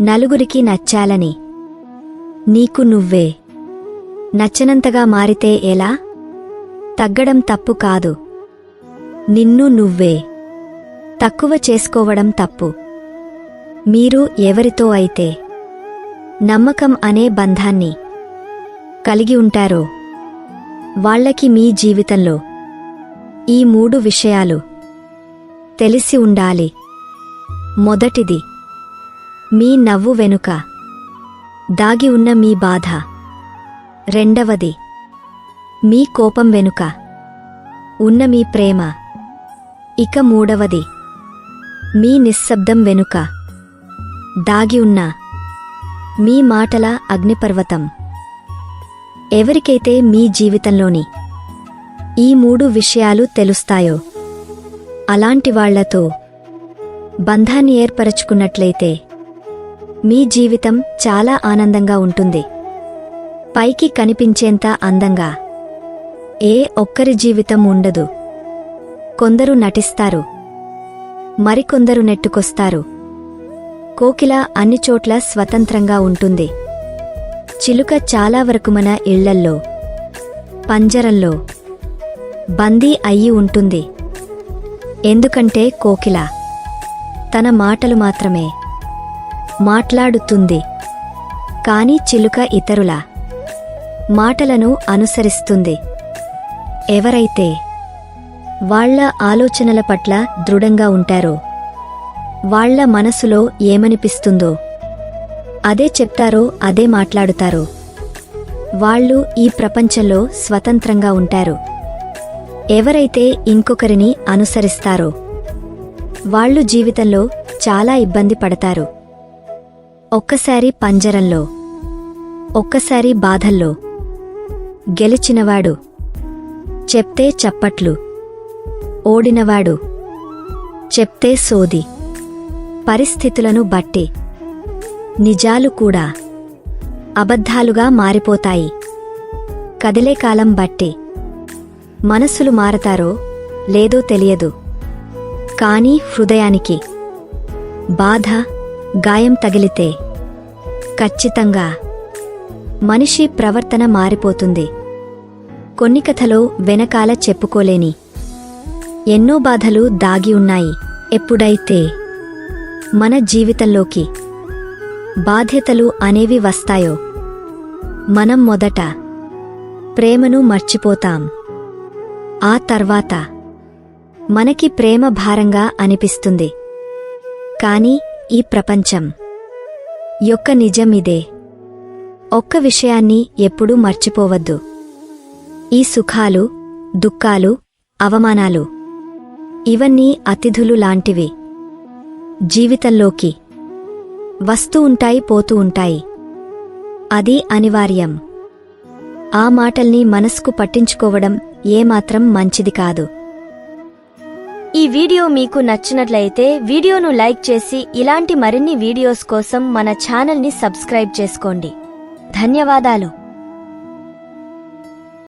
నలుగురికి నచ్చాలని. నీకు నువ్వే. నచ్చనంతగా మారితే ఎలా? తగ్గడం తప్పు కాదు. నిన్ను నువ్వే. తక్కువ చేసుకోవడం తప్పు. మీరు ఎవరితో అయితే నమ్మకం అనే బంధాన్ని కలిగి ఉంటారో వాళ్ళకి మీ జీవితంలో ఈ మూడు విషయాలు తెలిసి ఉండాలి. మొదటిది మీ నవ్వు వెనుక. దాగి ఉన్న మీ బాధ. రెండవది మీ కోపం వెనుక. ఉన్న మీ ప్రేమ. ఇక మూడవది మీ నిశ్శబ్దం వెనుక. దాగి ఉన్న మీ మాటల అగ్నిపర్వతం. ఎవరికైతే మీ జీవితంలోని ఈ మూడు విషయాలు తెలుస్తాయో అలాంటి వాళ్ళతో బంధాన్ని ఏర్పరచుకున్నట్లయితే మీ జీవితం చాలా ఆనందంగా ఉంటుంది. పైకి కనిపించేంత అందంగా. ఏ ఒక్కరి జీవితం ఉండదు. కొందరు నటిస్తారు. మరికొందరు నెట్టుకొస్తారు. కోకిల అన్ని చోట్ల స్వతంత్రంగా ఉంటుంది. చిలుక చాలా వరకు మన ఇళ్ళల్లో పంజరంలో బందీ అయ్యి ఉంటుంది. ఎందుకంటే కోకిల తన మాటలు మాత్రమే. మాట్లాడుతుంది. కాని చిలుక ఇతరుల మాటలను అనుసరిస్తుంది. ఎవరైతే వాళ్ళ ఆలోచనల పట్ల దృఢంగా ఉంటారో వాళ్ళ మనసులో ఏమనిపిస్తుందో అదే చెప్తారో అదే మాట్లాడుతారో వాళ్ళు ఈ ప్రపంచంలో స్వతంత్రంగా ఉంటారు. ఎవరైతే ఇంకొకరిని అనుసరిస్తారో వాళ్ళు జీవితంలో చాలా ఇబ్బంది పడతారు. ఒక్కసారి పంజరంలో ఒక్కసారి బాధల్లో గెలిచినవాడు చెప్తే చప్పట్లు ఓడినవాడు చెప్తే సోది. పరిస్థితులను బట్టి నిజాలు కూడా అబద్ధాలుగా మారిపోతాయి. కదిలే కాలం బట్టి మనసులు మారతారో లేదో తెలియదు. కానీ హృదయానికి బాధ గాయం తగిలితే ఖచ్చితంగా మనిషి ప్రవర్తన మారిపోతుంది. కొన్ని కథలో వెనకాల చెప్పుకోలేని ఎన్నో బాధలు దాగి ఉన్నాయి. ఎప్పుడైతే మన జీవితంలోకి బాధ్యతలు అనేవి వస్తాయో మనం మొదట ప్రేమను మర్చిపోతాం. ఆ తర్వాత మనకి ప్రేమ భారంగా అనిపిస్తుంది. కానీ ఈ ప్రపంచం యొక్క నిజం ఇదే ఒక్క విషయాన్ని ఎప్పుడూ మర్చిపోవద్దు. ఈ సుఖాలు దుఃఖాలు అవమానాలు ఇవన్నీ అతిథులు లాంటివి. జీవితంలోకి వస్తూ ఉంటాయి పోతూ ఉంటాయి. అది అనివార్యం. ఆ మాటల్ని మనసుకు పట్టించుకోవడం ఏమాత్రం మంచిది కాదు. వీడియో మీకు నచ్చినట్లయితే వీడియోను లైక్ చేసి ఇలాంటి మరిన్ని వీడియోస్ కోసం మన ఛానల్ని సబ్స్క్రైబ్ చేసుకోండి. ధన్యవాదాలు.